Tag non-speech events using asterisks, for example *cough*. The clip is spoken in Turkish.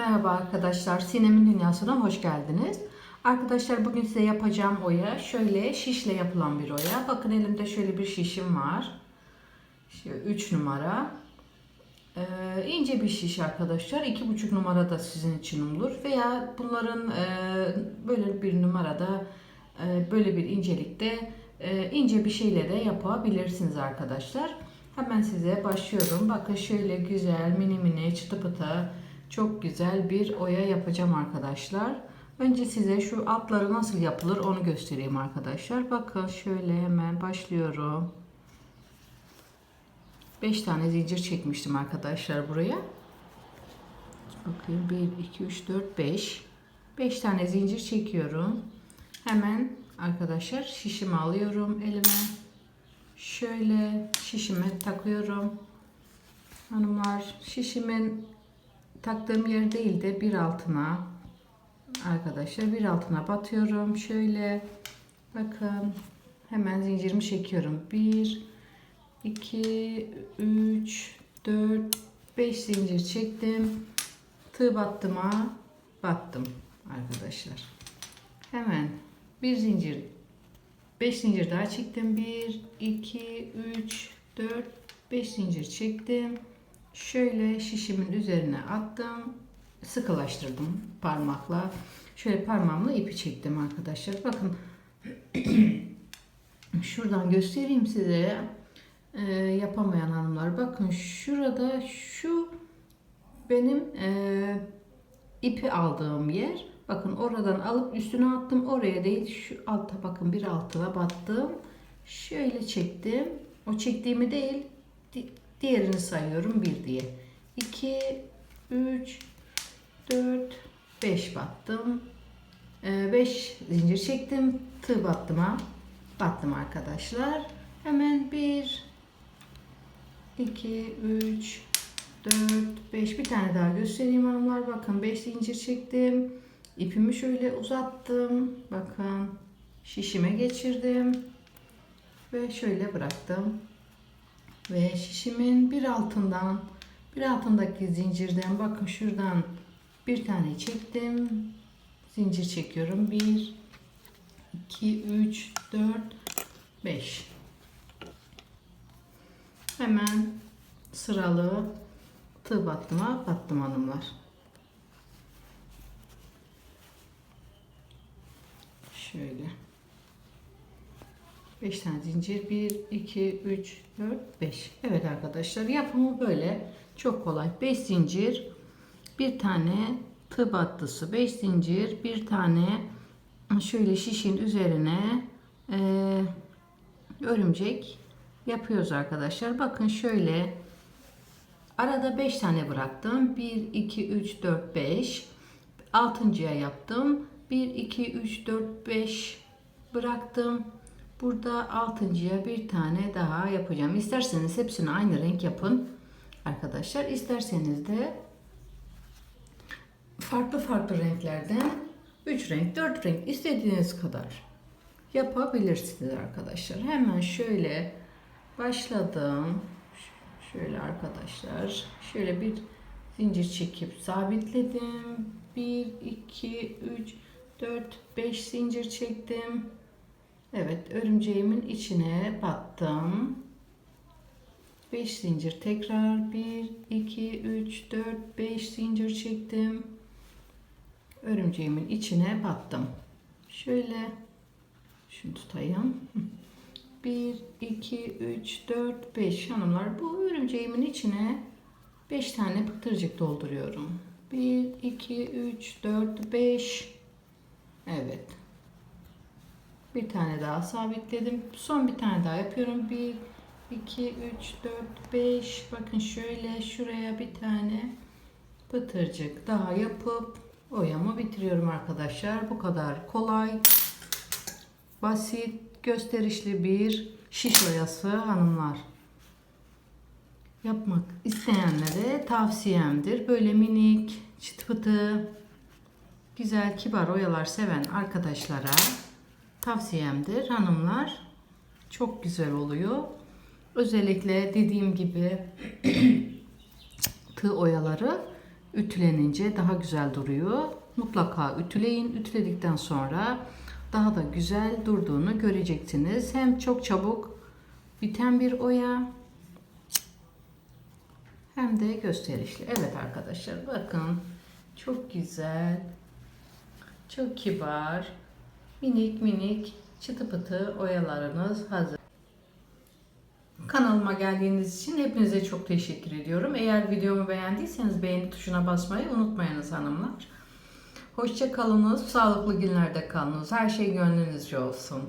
Merhaba arkadaşlar, Sinem'in dünyasına hoş geldiniz. Arkadaşlar bugün size yapacağım oya şöyle şişle yapılan bir oya. Bakın elimde şöyle bir şişim var. Şöyle 3 numara. Ee, ince bir şiş arkadaşlar. 2,5 numara da sizin için olur. Veya bunların e, böyle bir numarada e, böyle bir incelikte e, ince bir şeyle de yapabilirsiniz arkadaşlar. Hemen size başlıyorum. Bakın şöyle güzel mini mini çıtı pıtı çok güzel bir oya yapacağım arkadaşlar. Önce size şu altları nasıl yapılır onu göstereyim arkadaşlar. Bakın şöyle hemen başlıyorum. 5 tane zincir çekmiştim arkadaşlar buraya. Bakayım 1, 2, 3, 4, 5. 5 tane zincir çekiyorum. Hemen arkadaşlar şişimi alıyorum elime. Şöyle şişime takıyorum. Hanımlar şişimin taktığım yer değil de bir altına arkadaşlar bir altına batıyorum. Şöyle bakın hemen zincirimi çekiyorum. 1 2 3 4 5 zincir çektim. Tığ battıma battım arkadaşlar. Hemen bir zincir 5 zincir daha çektim. 1 2 3 4 5 zincir çektim. Şöyle şişimin üzerine attım. Sıkılaştırdım parmakla. Şöyle parmağımla ipi çektim arkadaşlar. Bakın *clears throat* şuradan göstereyim size. Ee, yapamayan hanımlar. Bakın şurada şu benim e, ipi aldığım yer. Bakın oradan alıp üstüne attım. Oraya değil şu alta bakın bir altına battım. Şöyle çektim. O çektiğimi değil Diğerini sayıyorum 1 diye. 2, 3, 4, 5 battım. 5 ee, zincir çektim. Tığ battıma battım arkadaşlar. Hemen 1, 2, 3, 4, 5 bir tane daha göstereyim hanımlar. Bakın 5 zincir çektim. İpimi şöyle uzattım. Bakın şişime geçirdim. Ve şöyle bıraktım ve şişimin bir altından bir altındaki zincirden bakın şuradan bir tane çektim. Zincir çekiyorum. 1 2 3 4 5 hemen sıralı tığ battıma battım hanımlar. Şöyle 5 tane zincir. 1, 2, 3, 4, 5. Evet arkadaşlar yapımı böyle. Çok kolay. 5 zincir. Bir tane tığ battısı. 5 zincir. Bir tane şöyle şişin üzerine e, örümcek yapıyoruz arkadaşlar. Bakın şöyle arada 5 tane bıraktım. 1, 2, 3, 4, 5. Altıncıya yaptım. 1, 2, 3, 4, 5 bıraktım. Burada altıncıya bir tane daha yapacağım. İsterseniz hepsini aynı renk yapın arkadaşlar. İsterseniz de farklı farklı renklerden 3 renk, 4 renk istediğiniz kadar yapabilirsiniz arkadaşlar. Hemen şöyle başladım. Şöyle arkadaşlar. Şöyle bir zincir çekip sabitledim. 1 2 3 4 5 zincir çektim. Evet örümceğimin içine battım. 5 zincir tekrar 1 2 3 4 5 zincir çektim. Örümceğimin içine battım. Şöyle şunu tutayım. 1 2 3 4 5 hanımlar bu örümceğimin içine 5 tane pıtırcık dolduruyorum. 1 2 3 4 5 Evet. Bir tane daha sabitledim. Son bir tane daha yapıyorum. 1, 2, 3, 4, 5. Bakın şöyle şuraya bir tane pıtırcık daha yapıp oyamı bitiriyorum arkadaşlar. Bu kadar kolay, basit, gösterişli bir şiş oyası hanımlar. Yapmak isteyenlere tavsiyemdir. Böyle minik, çıt pıtı, güzel, kibar oyalar seven arkadaşlara tavsiyemdir hanımlar. Çok güzel oluyor. Özellikle dediğim gibi *clears throat* tığ oyaları Ütülenince daha güzel duruyor. Mutlaka ütüleyin. Ütüledikten sonra daha da güzel durduğunu göreceksiniz. Hem çok çabuk biten bir oya hem de gösterişli. Evet arkadaşlar bakın çok güzel, çok kibar, minik minik çıtı pıtı oyalarınız hazır. Kanalıma geldiğiniz için hepinize çok teşekkür ediyorum. Eğer videomu beğendiyseniz beğeni tuşuna basmayı unutmayınız hanımlar. Hoşça kalınız, sağlıklı günlerde kalınız. Her şey gönlünüzce olsun.